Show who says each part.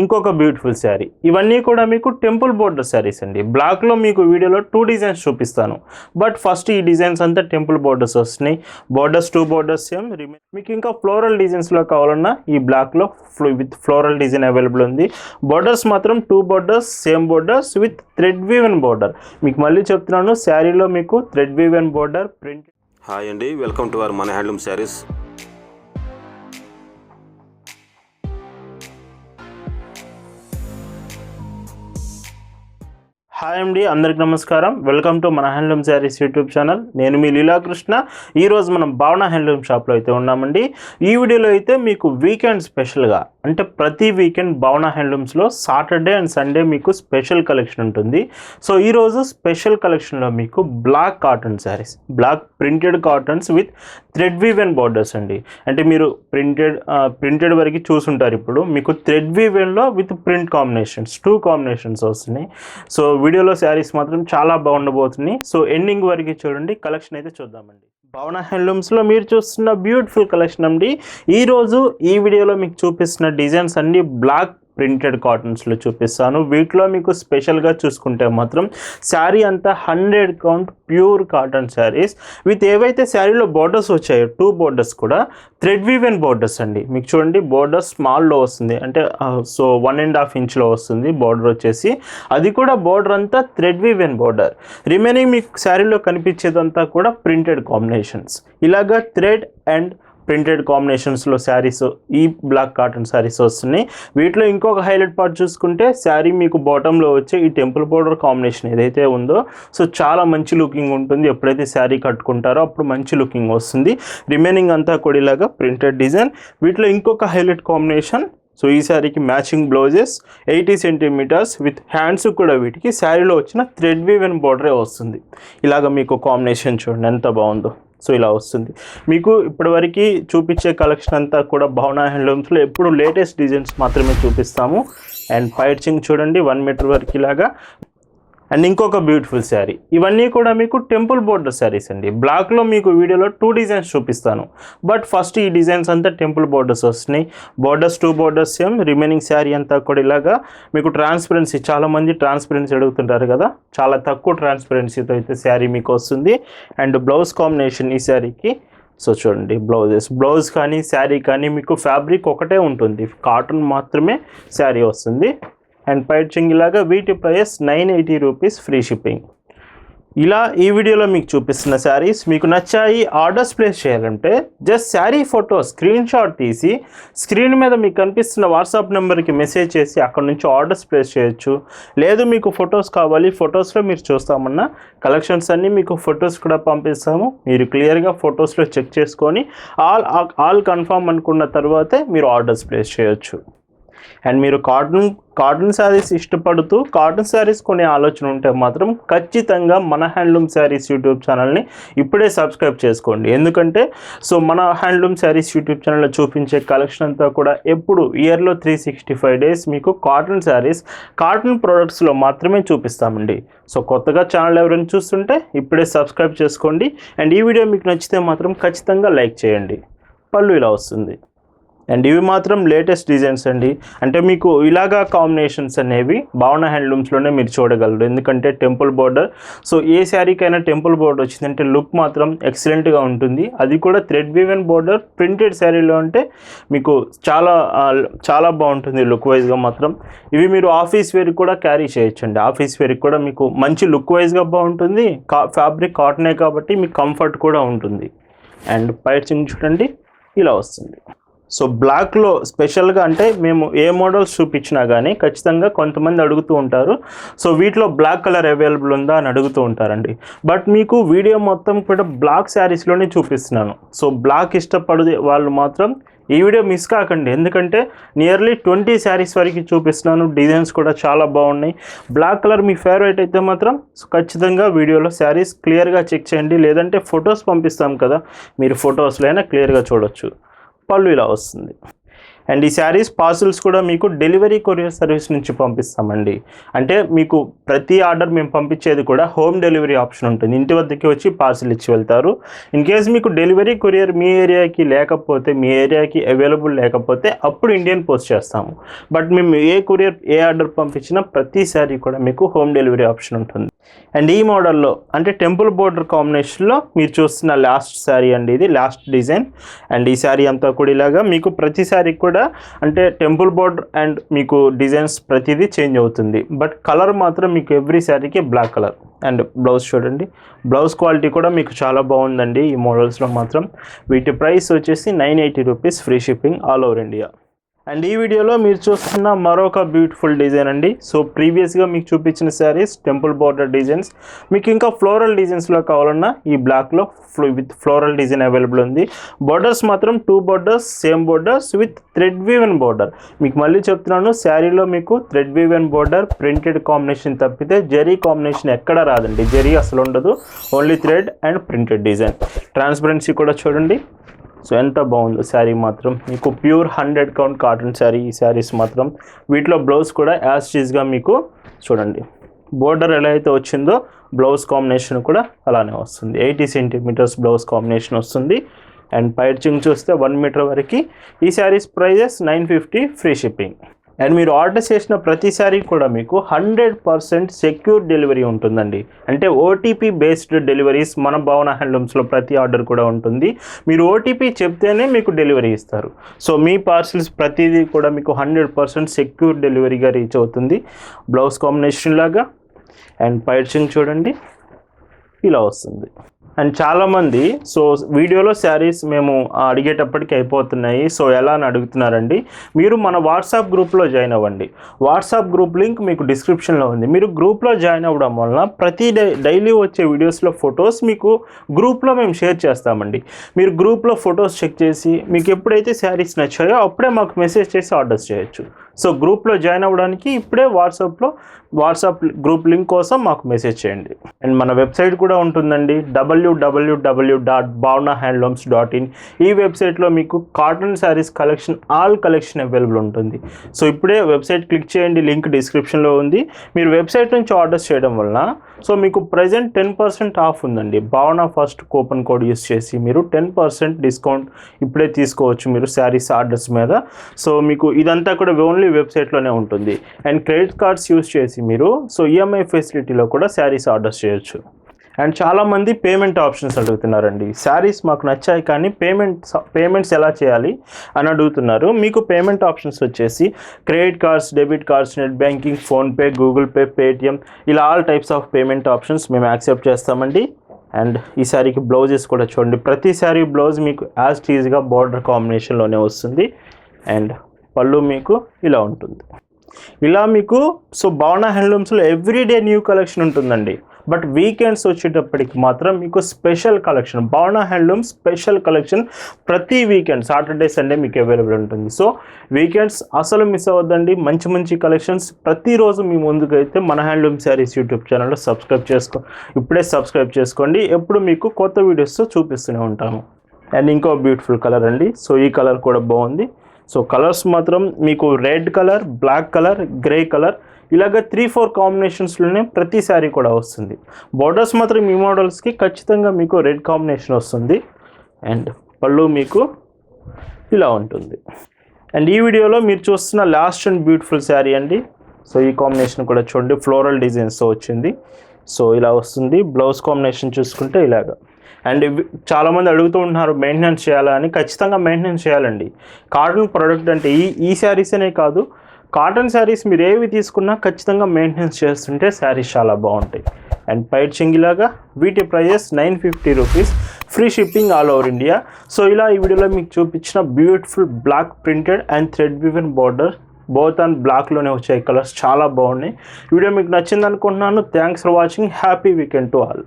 Speaker 1: ఇంకొక బ్యూటిఫుల్ శారీ ఇవన్నీ కూడా మీకు టెంపుల్ బోర్డర్ శారీస్ అండి. బ్లాక్లో మీకు వీడియోలో టూ డిజైన్స్ చూపిస్తాను. బట్ ఫస్ట్ ఈ డిజైన్స్ అంతా టెంపుల్ బోర్డర్స్ వస్తున్నాయి. బోర్డర్స్ టూ బోర్డర్స్ సేమ్ మీకు ఇంకా ఫ్లోరల్ డిజైన్స్లో కావాలన్నా ఈ బ్లాక్లో విత్ ఫ్లోరల్ డిజైన్ అవైలబుల్ ఉంది. బోర్డర్స్ మాత్రం two borders same borders with thread woven border మీకు మళ్ళీ చెప్తున్నాను శారీలో మీకు thread woven border print
Speaker 2: hi అండి వెల్కమ్ టు అవర్ మన హ్యాండ్లూమ్ శారీస్
Speaker 1: హాయ్ అండి అందరికి నమస్కారం. వెల్కమ్ టు మన హ్యాండ్లూమ్ శారీస్ యూట్యూబ్ ఛానల్ నేను మీ లీలాకృష్ణ. ఈరోజు మనం భావన హ్యాండ్లూమ్ షాప్లో అయితే ఉన్నామండి. ఈ వీడియోలో అయితే మీకు వీకెండ్ స్పెషల్గా అంటే ప్రతి వీకెండ్ భావన హ్యాండ్లూమ్స్లో సాటర్డే అండ్ సండే మీకు స్పెషల్ కలెక్షన్ ఉంటుంది. సో ఈరోజు స్పెషల్ కలెక్షన్లో మీకు black cotton saris black printed cottons with thread woven borders అండి. అంటే మీరు ప్రింటెడ్ ప్రింటెడ్ వరకు చూసుంటారు ఇప్పుడు. మీకు thread వీవెన్లో with print combinations two combinations వస్తున్నాయి. సో వీడియోలో శారీస్ మాత్రం చాలా బాగుండబోతున్నాయి. సో ఎండింగ్ వరకు చూడండి కలెక్షన్ అయితే చూద్దామండి. భవన హ్యాండ్లూమ్స్లో మీరు చూస్తున్న బ్యూటిఫుల్ కలెక్షన్ అండి. ఈరోజు ఈ వీడియోలో మీకు చూపిస్తున్న డిజైన్స్ అన్ని బ్లాక్ ప్రింటెడ్ కాటన్స్లో చూపిస్తాను. వీటిలో మీకు స్పెషల్గా చూసుకుంటే మాత్రం శారీ అంతా hundred count pure cotton saris with ఏవైతే శారీలో బోర్డర్స్ వచ్చాయో టూ బోర్డర్స్ కూడా థ్రెడ్ వీవెన్ బోర్డర్స్ అండి. మీకు చూడండి బోర్డర్ స్మాల్లో వస్తుంది. అంటే సో వన్ అండ్ హాఫ్ ఇంచ్లో వస్తుంది బోర్డర్ వచ్చేసి. అది కూడా బోర్డర్ అంతా థ్రెడ్ వీవెన్ బోర్డర్ రిమైనింగ్ మీకు శారీలో కనిపించేదంతా కూడా ప్రింటెడ్ కాంబినేషన్స్ ఇలాగా థ్రెడ్ అండ్ ప్రింటెడ్ కాంబినేషన్స్లో శారీస్ ఈ బ్లాక్ కాటన్ శారీస్ వస్తున్నాయి. వీటిలో ఇంకొక హైలైట్ పార్ట్ చూసుకుంటే శారీ మీకు బాటంలో వచ్చే ఈ టెంపుల్ బోర్డర్ కాంబినేషన్ ఏదైతే ఉందో సో చాలా మంచి లుకింగ్ ఉంటుంది. ఎప్పుడైతే శారీ కట్టుకుంటారో అప్పుడు మంచి లుకింగ్ వస్తుంది. రిమైనింగ్ అంతా కూడా ఇలాగా ప్రింటెడ్ డిజైన్. వీటిలో ఇంకొక హైలైట్ కాంబినేషన్ సో ఈ శారీకి matching blouses eighty centimetres with hands కూడా వీటికి. శారీలో వచ్చిన థ్రెడ్ వీవెన్ బోర్డరే వస్తుంది. ఇలాగ మీకు కాంబినేషన్ చూడండి ఎంత బాగుందో. సో ఇలా వస్తుంది. మీకు ఇప్పటివరకు చూపించే కలెక్షన్ అంతా కూడా భావన హ్యాండ్లూమ్స్లో ఎప్పుడు లేటెస్ట్ డిజైన్స్ మాత్రమే చూపిస్తాము. అండ్ పైర్చింగ్ చూడండి వన్ మీటర్ వరకు ఇలాగా. అండ్ ఇంకొక బ్యూటిఫుల్ శారీ ఇవన్నీ కూడా మీకు టెంపుల్ బోర్డర్ శారీస్ అండి. బ్లాక్లో మీకు వీడియోలో టూ డిజైన్స్ చూపిస్తాను. బట్ ఫస్ట్ ఈ డిజైన్స్ అంతా టెంపుల్ బోర్డర్స్ వస్తున్నాయి. Borders two borders same remaining sari అంతా కూడా ఇలాగా మీకు ట్రాన్స్పరెన్సీ చాలామంది ట్రాన్స్పరెన్సీ అడుగుతుంటారు కదా? చాలా తక్కువ ట్రాన్స్పరెన్సీతో అయితే శారీ మీకు వస్తుంది. అండ్ బ్లౌజ్ కాంబినేషన్ ఈ శారీకి సో చూడండి బ్లౌజెస్ బ్లౌజ్ కానీ శారీ కానీ మీకు ఫ్యాబ్రిక్ ఒకటే ఉంటుంది. కాటన్ మాత్రమే శారీ వస్తుంది. అండ్ పైచింగ్ ఇలాగా వీటి price nine eighty rupees free shipping. ఇలా ఈ వీడియోలో మీకు చూపిస్తున్న శారీస్ మీకు నచ్చాయి ఆర్డర్స్ ప్లేస్ చేయాలంటే just sari photo screen shot తీసి స్క్రీన్ మీద మీకు కనిపిస్తున్న వాట్సాప్ నెంబర్కి మెసేజ్ చేసి అక్కడ నుంచి ఆర్డర్స్ ప్లేస్ చేయొచ్చు. లేదు మీకు ఫొటోస్ కావాలి ఫొటోస్లో మీరు చూస్తామన్నా కలెక్షన్స్ అన్నీ మీకు ఫొటోస్ కూడా పంపిస్తాము. మీరు క్లియర్గా ఫొటోస్లో చెక్ చేసుకొని ఆల్ ఆల్ కన్ఫర్మ్ అనుకున్న తర్వాతే మీరు ఆర్డర్స్ ప్లేస్ చేయొచ్చు. అండ్ మీరు కాటన్ కాటన్ శారీస్ ఇష్టపడుతూ కాటన్ శారీస్ కొనే ఆలోచన ఉంటే మాత్రం ఖచ్చితంగా మన హ్యాండ్లూమ్ శారీస్ యూట్యూబ్ ఛానల్ని ఇప్పుడే సబ్స్క్రైబ్ చేసుకోండి. ఎందుకంటే సో మన హ్యాండ్లూమ్ శారీస్ యూట్యూబ్ ఛానల్లో చూపించే కలెక్షన్ అంతా కూడా ఎప్పుడు ఇయర్లో త్రీ సిక్స్టీ ఫైవ్ డేస్ మీకు కాటన్ శారీస్ కాటన్ ప్రోడక్ట్స్లో మాత్రమే చూపిస్తామండి. సో కొత్తగా ఛానల్ ఎవరైనా చూస్తుంటే ఇప్పుడే సబ్స్క్రైబ్ చేసుకోండి. అండ్ ఈ వీడియో మీకు నచ్చితే మాత్రం ఖచ్చితంగా లైక్ చేయండి. పళ్ళు ఇలా వస్తుంది. అండ్ ఇవి మాత్రం లేటెస్ట్ డిజైన్స్ అండి. అంటే మీకు ఇలాగా కాంబినేషన్స్ అనేవి భావన హ్యాండ్లూమ్స్లోనే మీరు చూడగలరు. ఎందుకంటే టెంపుల్ బోర్డర్ సో ఏ శారీకైనా టెంపుల్ బోర్డర్ వచ్చిందంటే లుక్ మాత్రం ఎక్సలెంట్గా ఉంటుంది. అది కూడా థ్రెడ్ వీవెన్ బోర్డర్ ప్రింటెడ్ శారీలో అంటే మీకు చాలా చాలా బాగుంటుంది లుక్ వైజ్గా మాత్రం. ఇవి మీరు ఆఫీస్ వేర్కి కూడా క్యారీ చేయొచ్చండి. ఆఫీస్ వేర్కి కూడా మీకు మంచి లుక్ వైజ్గా బాగుంటుంది. కా ఫ్యాబ్రిక్ కాటనే కాబట్టి మీకు కంఫర్ట్ కూడా ఉంటుంది. అండ్ పైచింగ్ చూడండి ఇలా వస్తుంది. సో బ్లాక్లో స్పెషల్గా అంటే మేము ఏ మోడల్స్ చూపించినా కానీ ఖచ్చితంగా కొంతమంది అడుగుతూ ఉంటారు. సో వీటిలో బ్లాక్ కలర్ అవైలబుల్ ఉందా అని అడుగుతూ ఉంటారండి. బట్ మీకు వీడియో మొత్తం కూడా బ్లాక్ శారీస్లోనే చూపిస్తున్నాను. సో బ్లాక్ ఇష్టపడే వాళ్ళు మాత్రం ఈ వీడియో మిస్ కాకండి. ఎందుకంటే నియర్లీ ట్వంటీ శారీస్ వరకు చూపిస్తున్నాను. డిజైన్స్ కూడా చాలా బాగున్నాయి. బ్లాక్ కలర్ మీ ఫేవరెట్ అయితే మాత్రం ఖచ్చితంగా వీడియోలో శారీస్ క్లియర్గా చెక్ చేయండి. లేదంటే ఫొటోస్ పంపిస్తాం కదా మీరు ఫొటోస్లో అయినా క్లియర్గా చూడొచ్చు. పళ్ళు ఇలా వస్తుంది. అండ్ ఈ శారీస్ పార్సిల్స్ కూడా మీకు డెలివరీ కొరియర్ సర్వీస్ నుంచి పంపిస్తామండి. అంటే మీకు ప్రతి ఆర్డర్ మేము పంపించేది కూడా హోమ్ డెలివరీ ఆప్షన్ ఉంటుంది. ఇంటి వద్దకి వచ్చి పార్సిల్ ఇచ్చి వెళ్తారు. ఇన్ కేస్ మీకు డెలివరీ కొరియర్ మీ ఏరియాకి లేకపోతే మీ ఏరియాకి అవైలబుల్ లేకపోతే అప్పుడు ఇండియన్ పోస్ట్ చేస్తాము. బట్ మేము ఏ కొరియర్ ఏ ఆర్డర్ పంపించినా ప్రతి శారీ కూడా మీకు హోమ్ డెలివరీ ఆప్షన్ ఉంటుంది. అండ్ ఈ మోడల్లో అంటే టెంపుల్ బోర్డర్ కాంబినేషన్లో మీరు చూస్తున్న లాస్ట్ శారీ అండి ఇది లాస్ట్ డిజైన్. అండ్ ఈ శారీ అంతా కూడా ఇలాగా మీకు ప్రతి శారీ కూడా అంటే టెంపుల్ బోర్డర్ అండ్ మీకు డిజైన్స్ ప్రతిదీ చేంజ్ అవుతుంది. బట్ కలర్ మాత్రం మీకు ఎవ్రీ శారీకి బ్లాక్ కలర్. అండ్ బ్లౌజ్ చూడండి బ్లౌజ్ క్వాలిటీ కూడా మీకు చాలా బాగుందండి ఈ మోడల్స్లో మాత్రం. వీటి ప్రైస్ వచ్చేసి nine eighty rupees free shipping all over India. And ఈ వీడియోలో మీరు చూస్తున్న మరొక బ్యూటిఫుల్ డిజైన్ అండి. సో ప్రీవియస్గా మీకు చూపించిన శారీస్ టెంపుల్ బార్డర్ డిజైన్స్ మీకు ఇంకా ఫ్లోరల్ డిజైన్స్లో కావాలన్నా ఈ బ్లాక్లో flow with floral design available ఉంది. బార్డర్స్ మాత్రం two borders same borders with thread woven border మీకు మళ్ళీ చెప్తున్నాను శారీలో మీకు thread woven border printed combination తప్పితే జరీ కాంబినేషన్ ఎక్కడ రాదండి. జరీ అసలు ఉండదు. Only thread and printed design transparency కూడా చూడండి. సో ఎంత బాగుందో శారీ మాత్రం. మీకు pure hundred count cotton sari ఈ శారీస్ మాత్రం. వీటిలో బ్లౌజ్ కూడా యాజ్ చీజ్గా మీకు చూడండి. బోర్డర్ ఎలా అయితే వచ్చిందో బ్లౌజ్ కాంబినేషన్ కూడా అలానే వస్తుంది. ఎయిటీ సెంటీమీటర్స్ బ్లౌజ్ కాంబినేషన్ వస్తుంది. అండ్ పైర్చింగ్ చూస్తే వన్ మీటర్ వరకు. ఈ saris prices nine fifty free shipping. And మీరు ఆర్డర్ చేసిన ప్రతిసారి కూడా మీకు హండ్రెడ్ పర్సెంట్ సెక్యూర్ డెలివరీ ఉంటుందండి. అంటే ఓటీపీ బేస్డ్ డెలివరీస్ మన భవన హ్యాండ్లూమ్స్లో ప్రతి ఆర్డర్ కూడా ఉంటుంది. మీరు ఓటీపీ చెప్తేనే మీకు డెలివరీ ఇస్తారు. సో మీ పార్సిల్స్ ప్రతిదీ కూడా మీకు హండ్రెడ్ పర్సెంట్ సెక్యూర్ డెలివరీగా రీచ్ అవుతుంది. బ్లౌజ్ కాంబినేషన్ లాగా. అండ్ పైర్చింగ్ చూడండి. ఇలా వస్తుంది. అండ్ చాలామంది సో వీడియోలో శారీస్ మేము అడిగేటప్పటికి అయిపోతున్నాయి. సో ఎలా అని అడుగుతున్నారండి మీరు మన వాట్సాప్ గ్రూప్లో జాయిన్ అవ్వండి. వాట్సాప్ గ్రూప్ లింక్ మీకు డిస్క్రిప్షన్లో ఉంది. మీరు గ్రూప్లో జాయిన్ అవ్వడం వలన ప్రతి డైలీ వచ్చే వీడియోస్లో ఫొటోస్ మీకు గ్రూప్లో మేము షేర్ చేస్తామండి. మీరు గ్రూప్లో ఫొటోస్ చెక్ చేసి మీకు ఎప్పుడైతే శారీస్ నచ్చాయో అప్పుడే మాకు మెసేజ్ చేసి ఆర్డర్స్ చేయొచ్చు. సో గ్రూప్లో జాయిన్ అవ్వడానికి ఇప్పుడే వాట్సాప్లో వాట్సాప్ గ్రూప్ లింక్ కోసం మాకు మెసేజ్ చేయండి. అండ్ మన వెబ్సైట్ కూడా ఉంటుందండి W W W dot Bhavana handlooms dot in ఈ వెబ్సైట్లో మీకు cotton saris collection all collection available ఉంటుంది. సో ఇప్పుడే వెబ్సైట్ క్లిక్ చేయండి లింక్ డిస్క్రిప్షన్లో ఉంది. మీరు వెబ్సైట్ నుంచి ఆర్డర్స్ చేయడం వలన సో మీకు ప్రజెంట్ టెన్ పర్సెంట్ ఆఫ్ ఉందండి. భావన ఫస్ట్ కూపన్ కోడ్ యూస్ చేసి మీరు టెన్ పర్సెంట్ డిస్కౌంట్ ఇప్పుడే తీసుకోవచ్చు మీరు శారీస్ ఆర్డర్స్ మీద. సో మీకు ఇదంతా కూడా ఓన్లీ వెబ్సైట్లోనే ఉంటుంది. అండ్ క్రెడిట్ కార్డ్స్ యూస్ చేసి మీరు సో ఈఎంఐ ఫెసిలిటీలో కూడా శారీస్ ఆర్డర్స్ చేయొచ్చు. అండ్ చాలామంది పేమెంట్ ఆప్షన్స్ అడుగుతున్నారండి. శారీస్ మాకు నచ్చాయి కానీ పేమెంట్ పేమెంట్స్ ఎలా చేయాలి అని అడుగుతున్నారు. మీకు పేమెంట్ ఆప్షన్స్ వచ్చేసి credit cards debit cards net banking PhonePe Google Pay Paytm ఇలా all types of payment options మేము యాక్సెప్ట్ చేస్తామండి. అండ్ ఈ శారీకి బ్లౌజెస్ కూడా చూడండి. ప్రతి శారీ బ్లౌజ్ మీకు యాజ్ టీజ్గా బార్డర్ కాంబినేషన్లోనే వస్తుంది. అండ్ పళ్ళు మీకు ఇలా ఉంటుంది. ఇలా మీకు సో భావన హ్యాండ్లూమ్స్లో ఎవ్రీడే న్యూ కలెక్షన్ ఉంటుందండి. బట్ వీకెండ్స్ వచ్చేటప్పటికి మాత్రం మీకు special collection Bhavana handloom special collection ప్రతి వీకెండ్ సాటర్డే సండే మీకు అవైలబుల్ ఉంటుంది. సో వీకెండ్స్ అసలు మిస్ అవ్వద్దండి. మంచి మంచి కలెక్షన్స్ ప్రతిరోజు మీ ముందుకైతే మన హ్యాండ్లూమ్ శారీస్ యూట్యూబ్ ఛానల్లో సబ్స్క్రైబ్ చేసుకో ఇప్పుడే సబ్స్క్రైబ్ చేసుకోండి. ఎప్పుడు మీకు కొత్త వీడియోస్ చూపిస్తూనే ఉంటాము. అండ్ ఇంకో బ్యూటిఫుల్ కలర్ అండి. సో ఈ కలర్ కూడా బాగుంది. సో కలర్స్ మాత్రం మీకు red colour black colour grey colour ఇలాగ త్రీ ఫోర్ కాంబినేషన్స్లోనే ప్రతి శారీ కూడా వస్తుంది. బోర్డర్స్ మాత్రం ఈ మోడల్స్కి ఖచ్చితంగా మీకు రెడ్ కాంబినేషన్ వస్తుంది. అండ్ పళ్ళు మీకు ఇలా ఉంటుంది. అండ్ ఈ వీడియోలో మీరు చూస్తున్న లాస్ట్ అండ్ బ్యూటిఫుల్ శారీ అండి. సో ఈ కాంబినేషన్ కూడా చూడండి. ఫ్లోరల్ డిజైన్స్తో వచ్చింది. సో ఇలా వస్తుంది. బ్లౌజ్ కాంబినేషన్ చూసుకుంటే ఇలాగా. అండ్ ఇవి చాలామంది అడుగుతూ ఉంటున్నారు మెయింటెనెన్స్ చేయాలా? అని. ఖచ్చితంగా మెయింటెనెన్స్ చేయాలండి. కాటన్ ప్రోడక్ట్ అంటే ఈ ఈ శారీస్ అనే కాదు. కాటన్ శారీస్ మీరు ఏవి తీసుకున్నా ఖచ్చితంగా మెయింటెనెన్స్ చేస్తుంటే శారీస్ చాలా బాగుంటాయి. అండ్ పైట్ చెంగిలాగా వీటి prices nine fifty rupees free shipping all over India so ఇలా ఈ వీడియోలో మీకు చూపించిన beautiful black printed and thread woven border both and బ్లాక్లోనే వచ్చాయి కలర్స్ చాలా బాగున్నాయి. వీడియో మీకు నచ్చింది అనుకుంటున్నాను. Thanks for watching happy weekend to all